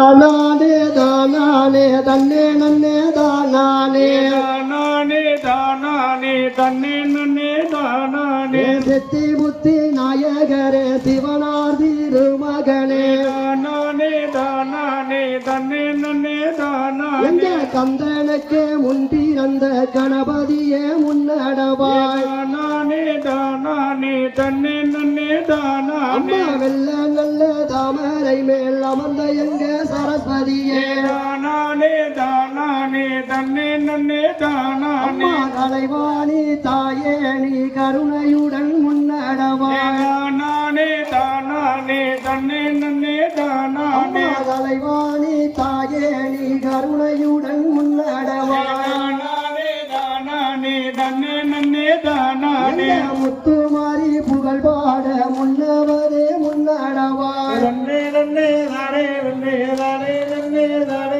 தானானே தானானே தன்னே நன்னே தானானே. தானானே தானானே தன்னே நன்னே தானானே. சித்தி புத்தி நாயகரே சிவனார் திருமகனே. தானானே தானானே தன்னே நன்னே தானானே. எங்க கந்தனுக்கு முன் பிறந்த கணபதியே முன்னடவாய். தானானே தானானே தன்னே நன்னே தானானே. வெள்ள நல்ல தாமரை மேல் அமர்ந்த எங்க சரஸ்வதியே? தானானே தானானே தன்னே நன்னே தானானே. கலைவாணி தாயே நீ கருணையுடன் முன்னடவாய் தானானே தானானே தன்னே நன்னே தானானே. கலைவாணி தாயே நீ கருணையுடன் முன்னடவாய் தானானே நன்னே தானானே. முத்துமாரி புகழ் பாட முன்னவரே முன்னடவாய் தன்னே நன்னே தானே நன்னே தானே நன்னே தானே.